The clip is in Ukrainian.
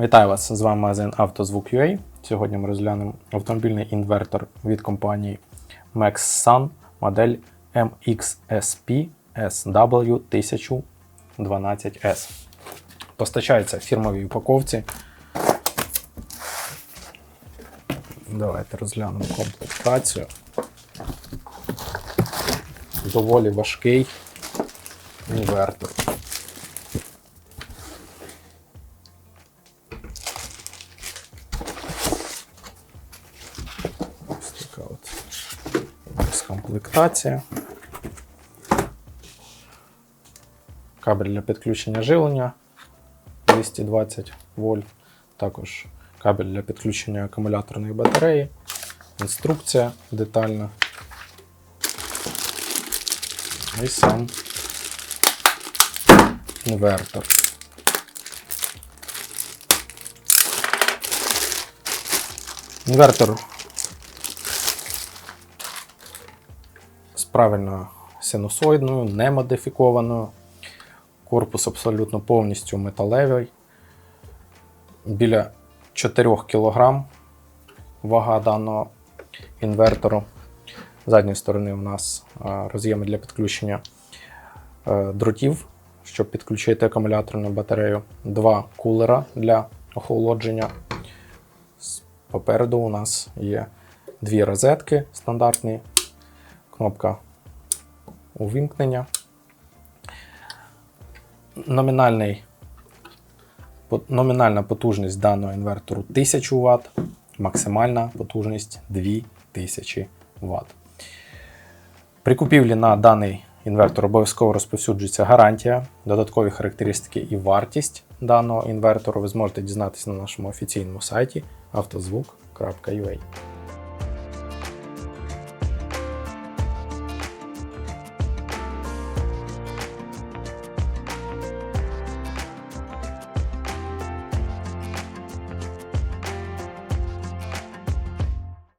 Вітаю вас! З вами магазин «Автозвук.UA». Сьогодні ми розглянемо автомобільний інвертор від компанії MaxSun модель MXSP SW1012S. Постачається в фірмовій упаковці. Давайте розглянемо комплектацію. Доволі важкий інвертор. Комплектація. Кабель для підключення живлення 220 вольт. Також кабель для підключення акумуляторної батареї. Інструкція детальна. І сам інвертор. Інвертор з правильною синусоїдною, не модифікованою. Корпус абсолютно повністю металевий. Біля 4 кг вага даного інвертору. З задньої сторони у нас е, роз'єми для підключення е, дротів, щоб підключити акумуляторну батарею. Два кулера для охолодження. Попереду у нас є дві розетки стандартні, кнопка увімкнення. Номінальний, номінальна потужність даного інвертору 1000 Вт, максимальна потужність 2000 Вт. При купівлі на даний інвертор обов'язково розповсюджується гарантія, додаткові характеристики і вартість даного інвертору ви зможете дізнатися на нашому офіційному сайті автозвук.ua.